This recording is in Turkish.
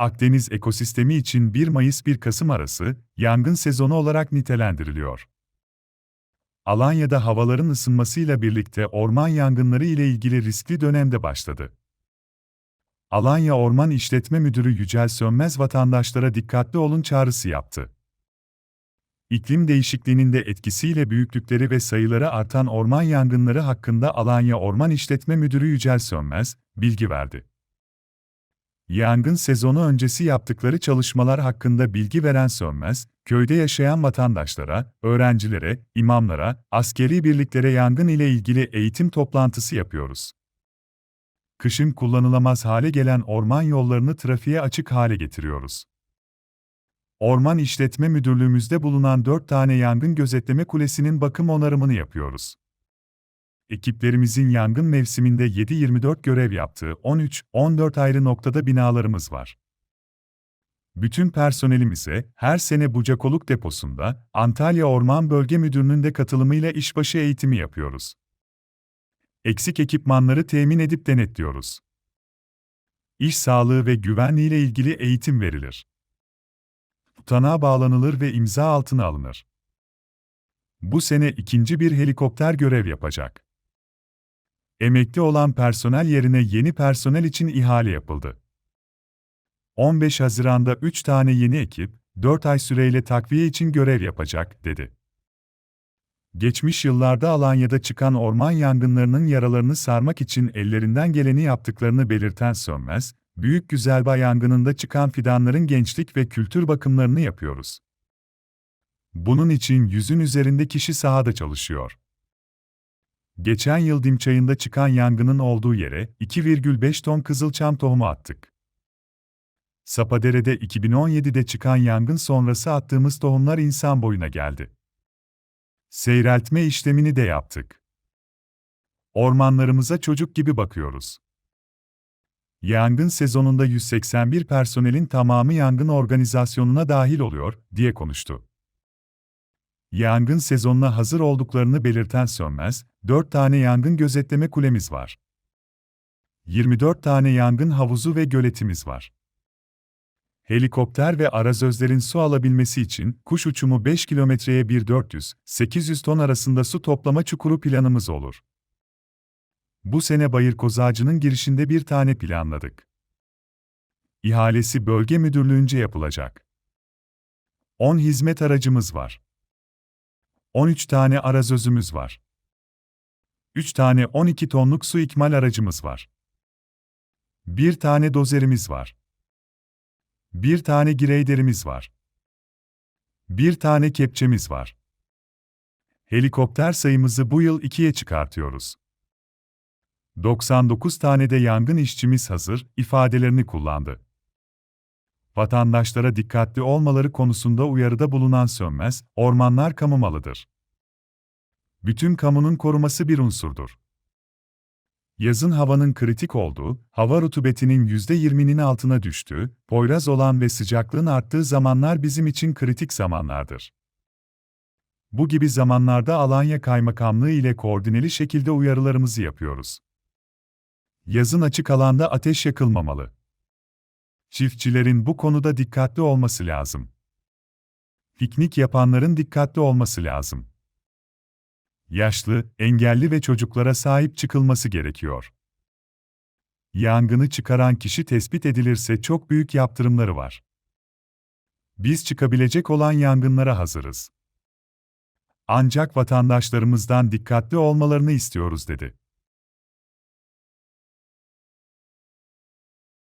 Akdeniz ekosistemi için 1 Mayıs-1 Kasım arası yangın sezonu olarak nitelendiriliyor. Alanya'da havaların ısınmasıyla birlikte orman yangınları ile ilgili riskli dönemde başladı. Alanya Orman İşletme Müdürü Yücel Sönmez vatandaşlara dikkatli olun çağrısı yaptı. İklim değişikliğinin de etkisiyle büyüklükleri ve sayıları artan orman yangınları hakkında Alanya Orman İşletme Müdürü Yücel Sönmez bilgi verdi. Yangın sezonu öncesi yaptıkları çalışmalar hakkında bilgi veren Sönmez, köyde yaşayan vatandaşlara, öğrencilere, imamlara, askeri birliklere yangın ile ilgili eğitim toplantısı yapıyoruz. Kışın kullanılamaz hale gelen orman yollarını trafiğe açık hale getiriyoruz. Orman İşletme Müdürlüğümüzde bulunan 4 tane yangın gözetleme kulesinin bakım onarımını yapıyoruz. Ekiplerimizin yangın mevsiminde 7-24 görev yaptığı 13-14 ayrı noktada binalarımız var. Bütün personelimize her sene Bucakoluk deposunda Antalya Orman Bölge Müdürlüğü'nde katılımıyla işbaşı eğitimi yapıyoruz. Eksik ekipmanları temin edip denetliyoruz. İş sağlığı ve güvenliği ile ilgili eğitim verilir. Tutanağa bağlanılır ve imza altına alınır. Bu sene ikinci bir helikopter görev yapacak. Emekli olan personel yerine yeni personel için ihale yapıldı. 15 Haziran'da 3 tane yeni ekip, 4 ay süreyle takviye için görev yapacak, dedi. Geçmiş yıllarda Alanya'da çıkan orman yangınlarının yaralarını sarmak için ellerinden geleni yaptıklarını belirten Sönmez, Büyük Güzelba yangınında çıkan fidanların gençlik ve kültür bakımlarını yapıyoruz. Bunun için yüzün üzerinde kişi sahada çalışıyor. Geçen yıl Dimçay'ında çıkan yangının olduğu yere 2,5 ton kızılçam tohumu attık. Sapadere'de 2017'de çıkan yangın sonrası attığımız tohumlar insan boyuna geldi. Seyreltme işlemini de yaptık. Ormanlarımıza çocuk gibi bakıyoruz. Yangın sezonunda 181 personelin tamamı yangın organizasyonuna dahil oluyor, diye konuştu. Yangın sezonuna hazır olduklarını belirten Sönmez, 4 tane yangın gözetleme kulemiz var. 24 tane yangın havuzu ve göletimiz var. Helikopter ve arazözlerin su alabilmesi için kuş uçumu 5 kilometreye 1-400-800 ton arasında su toplama çukuru planımız olur. Bu sene Bayır Kozağacı'nın girişinde bir tane planladık. İhalesi bölge müdürlüğünce yapılacak. 10 hizmet aracımız var. 13 tane arazözümüz var. 3 tane 12 tonluk su ikmal aracımız var. 1 tane dozerimiz var. 1 tane gireyderimiz var. 1 tane kepçemiz var. Helikopter sayımızı bu yıl 2'ye çıkartıyoruz. 99 tane de yangın işçimiz hazır ifadelerini kullandı. Vatandaşlara dikkatli olmaları konusunda uyarıda bulunan Sönmez, ormanlar kamu malıdır. Bütün kamunun koruması bir unsurdur. Yazın havanın kritik olduğu, hava rutubetinin %20'nin altına düştüğü, poyraz olan ve sıcaklığın arttığı zamanlar bizim için kritik zamanlardır. Bu gibi zamanlarda Alanya Kaymakamlığı ile koordineli şekilde uyarılarımızı yapıyoruz. Yazın açık alanda ateş yakılmamalı. Çiftçilerin bu konuda dikkatli olması lazım. Piknik yapanların dikkatli olması lazım. Yaşlı, engelli ve çocuklara sahip çıkılması gerekiyor. Yangını çıkaran kişi tespit edilirse çok büyük yaptırımları var. Biz çıkabilecek olan yangınlara hazırız. Ancak vatandaşlarımızdan dikkatli olmalarını istiyoruz dedi.